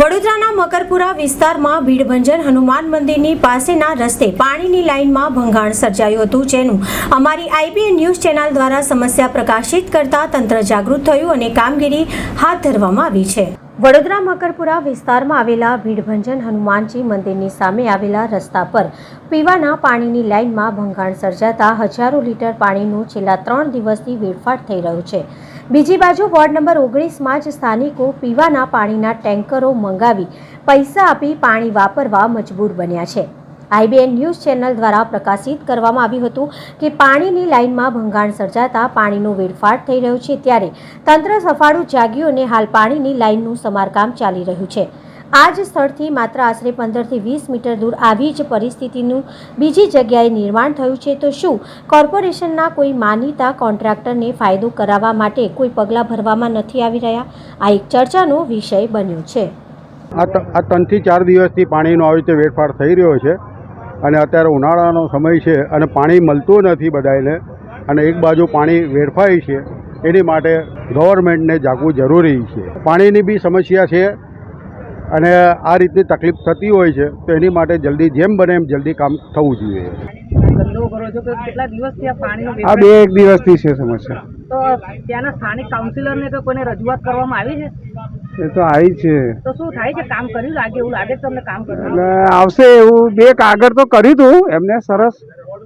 વડોદરાના મકરપુરા વિસ્તારમાં ભીડભંજન હનુમાન મંદિરની પાસેના રસ્તે પાણીની લાઇનમાં ભંગાણ સર્જાયું હતું, જેનું અમારી આઈબીએન ન્યૂઝ ચેનલ દ્વારા સમસ્યા પ્રકાશિત કરતા તંત્ર જાગૃત થયું અને કામગીરી હાથ ધરવામાં આવી છે. વડોદરા મકરપુરા વિસ્તારમાં આવેલા ભીડભંજન હનુમાનજી મંદિરની સામે આવેલા રસ્તા પર પીવાના પાણીની લાઇનમાં ભંગાણ સર્જાતા હજારો લીટર પાણીનું છેલ્લા ત્રણ દિવસથી વેડફાટ થઈ રહ્યું છે. બીજી બાજુ વોર્ડ નંબર ઓગણીસમાં જ સ્થાનિકો પીવાના પાણીના ટેન્કરો મંગાવી પૈસા આપી પાણી વાપરવા મજબૂર બન્યા છે. આઈબીએન ન્યૂઝ ચેનલ દ્વારા પ્રકાશિત કરવામાં આવ્યું હતું કે પાણીની લાઇનમાં ભંગાણ સર્જાતા પાણીનો વેડફાટ થઈ રહ્યો છે ત્યારે તંત્ર સફાળું જાગ્યું અને હાલ પાણીની લાઇનનું સમારકામ ચાલી રહ્યું છે. આ જ સ્થળથી માત્ર આશરે પંદરથી વીસ મીટર દૂર આવી જ પરિસ્થિતિનું બીજી જગ્યાએ નિર્માણ થયું છે. તો શું કોર્પોરેશનના કોઈ માનીતા કોન્ટ્રાક્ટરને ફાયદો કરાવવા માટે કોઈ પગલાં ભરવામાં નથી આવી રહ્યા? આ એક ચર્ચાનો વિષય બન્યો છે. આ ત્રણથી ચાર દિવસથી પાણીનો આવી રીતે વેડફાટ થઈ રહ્યો છે અને અત્યારે ઉનાળાનો સમય છે અને પાણી મળતું નથી બધાને અને એક બાજુ પાણી વેડફાય છે. એની માટે ગવર્મેન્ટને જાગવું જરૂરી છે. પાણીની બી સમસ્યા છે અને આ રીતની તકલીફ થતી હોય છે તો એની માટે જલ્દી જેમ બને એમ જલ્દી કામ થવું જોઈએ. આ બે એક દિવસથી છે સમસ્યા. તો ત્યાંના સ્થાનિક કાઉન્સિલરને તો કોઈને રજૂઆત કરવામાં આવી છે? એ તો આવી છે. તો શું થાય છે કામ કર્યું લાગે એવું લાગે તમને કામ કર્યું એટલે આવશે એવું બે કાગળ તો કર્યું હતું એમને સરસ.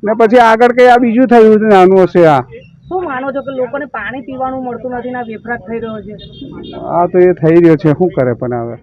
ને પછી આગળ કઈ આ બીજું થયું નાનું હશે આ. શું માનો છો કે લોકોને પાણી પીવાનું મળતું નથી ને વેફરાટ થઈ રહ્યો છે? આ તો એ થઈ રહ્યો છે શું કરે પણ હવે?